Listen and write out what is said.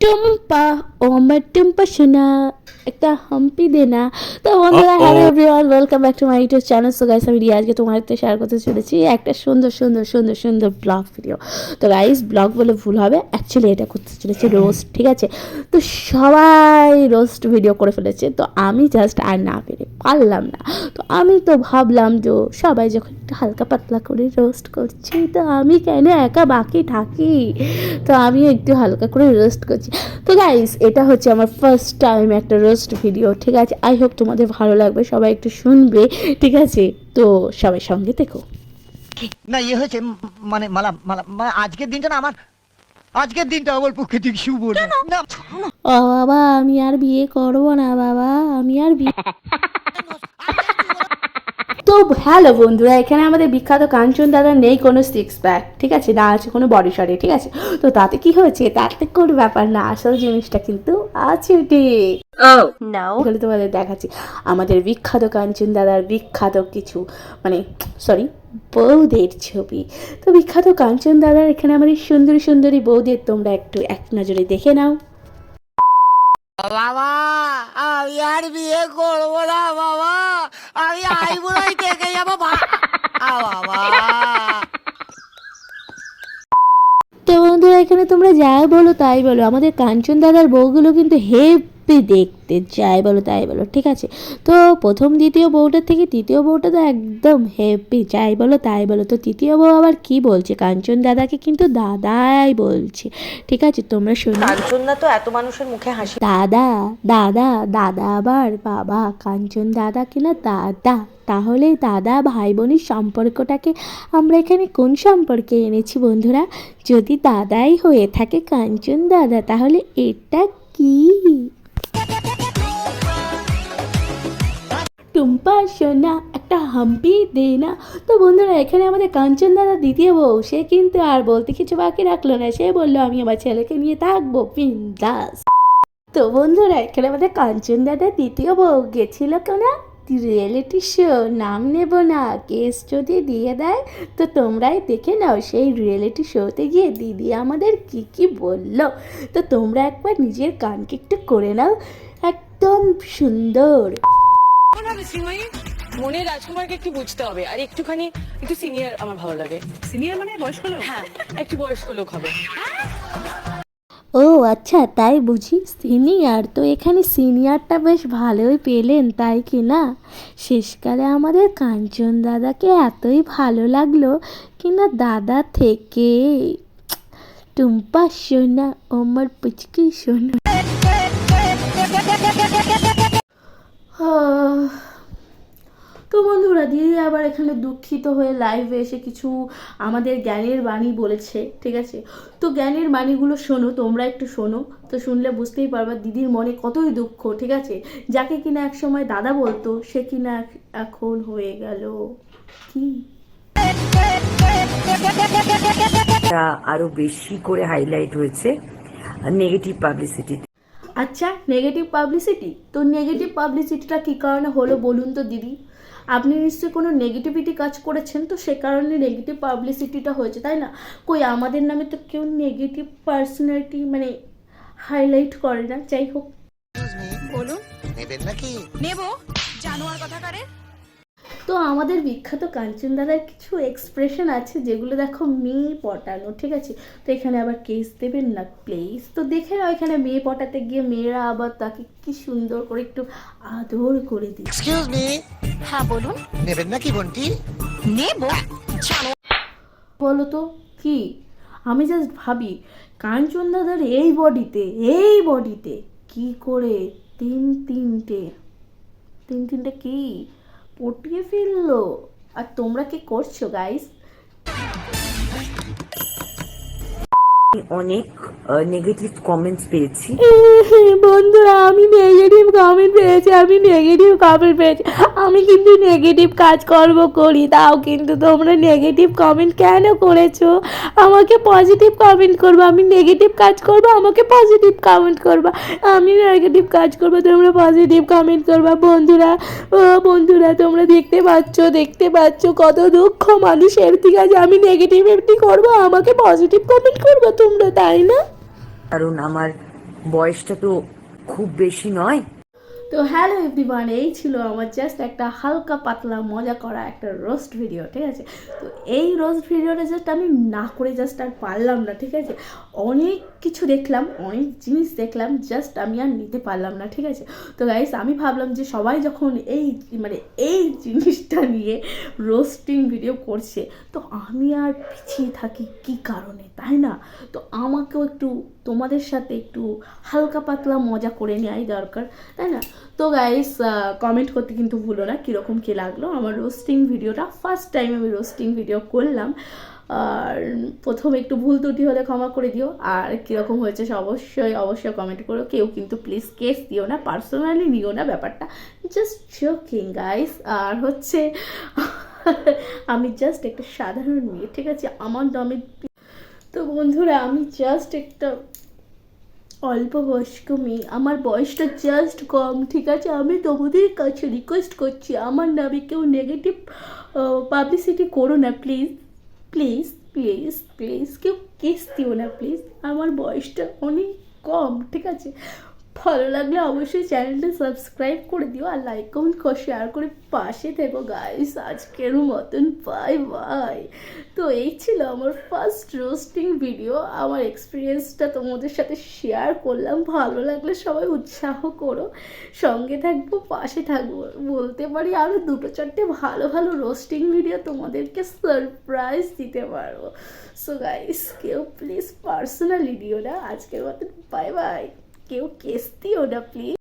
টুম্পা ও আমার টুম্পা সোনা একটা হাম্পি দে না। তো বন্ধুরা hello everyone welcome back to my YouTube channel so guys আমি আজকে তোমার সাথে শেয়ার করতে চলেছি একটা সুন্দর সুন্দর সুন্দর সুন্দর ব্লগ ভিডিও তো গাইস ব্লগ বলে ভুল হবে অ্যাকচুয়ালি এটা করতে চলেছে রোস্ট ঠিক আছে? তো সবাই রোস্ট ভিডিও করে ফেলেছে। তো আমি জাস্ট আর না পেরে পারলাম না। তো আমি তো ভাবলাম যে সবাই যখন একটু হালকা পাতলা করে রোস্ট করছি তো আমি কেন একা বাকি থাকি? তো আমি একটু হালকা করে রোস্ট করছি। তো গাইস এটা হচ্ছে আমার ফার্স্ট টাইম একটা রোস্ট ভিডিও ঠিক আছে? আই হোপ তোমাদের ভালো লাগবে সবাই একটু শুনবে ঠিক আছে? তো সবাই সঙ্গে দেখো না ইয়ে হয়েছে মানে মালা মালা মানে আজকের দিনটা না আমার আজকের দিনটা আমার পক্ষে ঠিক শুভ। না ও বাবা আমি আর বিয়ে করব না বাবা আমি আর বিয়ে হ্যালো বন্ধুরা এখানে আমাদের বিখ্যাত কাঞ্চন দাদা নেই কোনো সিক্স প্যাক ঠিক আছে? না আছে কোনো বডি শটে ঠিক আছে? তো তাতে কি হয়েছে? তাতে কোনো ব্যাপার না আসল জিনিসটা কিন্তু আছে ঠিক। ওখানে তোমাদের দেখাচ্ছি। আমাদের বিখ্যাত কাঞ্চন দাদার বিখ্যাত কিছু মানে সরি বৌদের ছবি। তো বিখ্যাত কাঞ্চন দাদার এখানে আমাদের সুন্দরী সুন্দরী বৌদের তোমরা একটু এক নজরে দেখে নাও। বাবা, আমি আর বিয়ে না, বাবা। আমি আইবুড়াই থেকে যাব বাবা। তো বন্ধুরা, এখানে তোমরা যা বলো তাই বলো। আমাদের কাঞ্চন দাদার বউগুলো কিন্তু হেপি দেখতে যাই বলো তাই বলো ঠিক আছে? তো প্রথম দ্বিতীয় বউটার থেকে তৃতীয় বউটা তো একদম হেপি যাই বলো তাই বলো। তো তৃতীয় বউ আবার কি বলছে? কাঞ্চন দাদাকে কিন্তু দাদাই বলছে ঠিক আছে? তোমরা শোনো। কাঞ্চনদা তো এত মানুষের মুখে হাসি। দাদা দাদা দাদা আবার বাবা। কাঞ্চন দাদা কিনা দাদা। তাহলে দাদা ভাই বোনের সম্পর্কটাকে আমরা এখানে কোন সম্পর্কে এনেছি বন্ধুরা? যদি দাদাই হয়ে থাকে কাঞ্চন দাদা তাহলে এটা কি? টুম্পা, সোনা, একটা হাম্পি দে না তো বন্ধুরা, এখানে আমাদের কাঞ্চন দাদা দ্বিতীয় বউ। সে কিন্তু আর বলতে কিছু বাকি রাখল না। সে বলল, আমি আমার ছেলেকে নিয়ে থাকব, বিন্দাস। তো বন্ধুরা, এখানে আমাদের কাঞ্চন দাদা দ্বিতীয় বউ। গেছিল কেনা? রিয়েলিটি শো নাম নেব না কেস যদি দিয়ে দেয়, তো তোমরাই দেখে নাও। সেই রিয়েলিটি শোতে গিয়ে দিদি আমাদের কি কি বলল। তো তোমরা একবার নিজের কানকে একটু করে নাও। একদম সুন্দর। মনে রাজকুমারকে একটু বুঝতে হবে। আর একটুখানি একটু সিনিয়র আমার ভালো লাগে। সিনিয়র মানে বয়স্ক লোক? হ্যাঁ একটু বয়স্ক লোক হবে। ও আচ্ছা তাই বুঝি সিনিয়র তো এখানে সিনিয়রটা বেশ ভালোই পেলেন তাই কি না? শেষকালে আমাদের কাঞ্চন দাদাকে এতই ভালো লাগল কি না দাদা থেকে। টুম্পা সোনা ওমর পুচকি সোনা। তো বন্ধুরা, দিদি আবার এখানে দুঃখিত হয়ে লাইভে এসে কিছু আমাদের জ্ঞানের বাণী বলেছে, ঠিক আছে? তো জ্ঞানের বাণীগুলো শোনো, তোমরা একটু শোনো। তো শুনলে বুঝতেই পারবা দিদির মনে কতই দুঃখ, ঠিক আছে? যাকে কিনা এক সময় দাদা বলতো, সে কিনা এখন হয়ে গেল। কি? আরও বেশি করে হাইলাইট হয়েছে নেগেটিভ পাবলিসিটি আচ্ছা নেগেটিভ পাবলিসিটি তো নেগেটিভ পাবলিসিটিটা কী কারণে হলো বলুন তো দিদি? আপনি নিশ্চয়ই কোনো নেগেটিভিটি কাজ করেছেন তো সে কারণে নেগেটিভ পাবলিসিটিটা হয়েছে তাই না? কই আমাদের নামে তো কেউ নেগেটিভ পার্সোনালিটি মানে হাইলাইট করে না যাই হোক। বলুন। নেবেন নাকি? নেব। জানোয়ার কথা কারে? তো আমাদের বিখ্যাত কাঞ্চন দাদার কিছু এক্সপ্রেশন আছে যেগুলো দেখো মেয়ে পটানো ঠিক আছে? তো এখানে আবার কেস দেবেন না প্লিজ তো দেখে নাও এখানে মেয়ে পটাতে গিয়ে মেয়েরা আবার তাকে কি সুন্দর করে একটু আদর করে দিচ্ছে। এক্সকিউজ মি হ্যাঁ বলুন। নেবেন নাকি বন্টি? নেব। বলো তো কি? আমি জাস্ট ভাবি কাঞ্চন দাদার এই বডিতে এই বডিতে কি করে তিন তিনটে তিন তিনটে কি? পটিয়ে ফেলল। আর তোমরা কি করছ গাইস অনেক নেগেটিভ কমেন্টস পেয়েছি। বন্ধুরা, আমি নেগেটিভ কমেন্ট পেয়েছি, আমি নেগেটিভ কমেন্ট পেয়েছি। আমি কিন্তু নেগেটিভ কাজ কাজকর্ম করি, তাও কিন্তু তোমরা নেগেটিভ কমেন্ট কেন করেছ? আমাকে পজিটিভ কমেন্ট করব, আমি নেগেটিভ কাজ করব, আমাকে পজিটিভ কমেন্ট করবা। আমি নেগেটিভ কাজ করব, তোমরা পজিটিভ কমেন্ট করবা। বন্ধুরা বন্ধুরা, তোমরা দেখতে পাচ্ছ দেখতে পাচ্ছ কত দুঃখ মানুষের। ঠিক আছে, আমি নেগেটিভিটি করব, আমাকে পজিটিভ কমেন্ট করব তোমরা তাই না? কারণ আমার বয়সটা তো খুব বেশি নয়। তো হ্যালো এভরিওয়ান, এই ছিল আমার জাস্ট একটা হালকা পাতলা মজা করা একটা রোস্ট ভিডিও ঠিক আছে? তো এই রোস্ট ভিডিওটা জাস্ট আমি না করে জাস্ট আর পারলাম না, ঠিক আছে? অনেক কিছু দেখলাম, অনেক জিনিস দেখলাম জাস্ট আমি আর নিতে পারলাম না, ঠিক আছে? তো গাইস আমি ভাবলাম যে সবাই যখন এই মানে এই জিনিসটা নিয়ে রোস্টিং ভিডিও করছে, তো আমি আর পিছিয়ে থাকি কি কারণে, তাই না? তো আমাকেও একটু তোমাদের সাথে একটু হালকা পাতলা মজা করে নেওয়াই দরকার, তাই না? তো গাইস কমেন্ট করতে কিন্তু ভুলো না, কীরকম কী লাগল? আমার রোস্টিং ভিডিওটা ফার্স্ট টাইম আমি রোস্টিং ভিডিও করলাম। আর প্রথমে একটু ভুল ত্রুটি হলে ক্ষমা করে দিও। আর কীরকম হয়েছে অবশ্যই অবশ্যই কমেন্ট করো। কেউ কিন্তু প্লিজ কেস দিও না পার্সোনালি নিও না ব্যাপারটা। জাস্ট জোকিং গাইস আর হচ্ছে, আমি জাস্ট একটা সাধারণ মেয়ে, ঠিক আছে? আমার দামে তো বন্ধুরা, আমি জাস্ট একটা অল্প বয়স্ক মেয়ে। আমার বয়সটা জাস্ট কম, ঠিক আছে? আমি তোমাদের কাছে রিকোয়েস্ট করছি, আমার নামে কেউ নেগেটিভ পাবলিসিটি করো না প্লিজ প্লিজ প্লিজ প্লিজ কেউ কেস দিও না প্লিজ আমার বয়সটা অনেক কম, ঠিক আছে? ভালো লাগলে অবশ্যই চ্যানেলটা সাবস্ক্রাইব করে দিও আর লাইক কমেন্ট শেয়ার করে পাশে থেকো গাইস আজকের মতন বাই বাই তো এই ছিল আমার ফার্স্ট রোস্টিং ভিডিও আমার এক্সপিরিয়েন্সটা তোমাদের সাথে শেয়ার করলাম। ভালো লাগলে সবাই উৎসাহ করো। সঙ্গে থাকব, পাশে থাকব। বলতে পারি আরও দুটো চারটে ভালো ভালো রোস্টিং ভিডিও তোমাদেরকে সারপ্রাইজ দিতে পারব। সো গাইস কেউ প্লিজ পার্সোনালি না। আজকের মতন বাই বাই কেউ কেস দিও না প্লিজ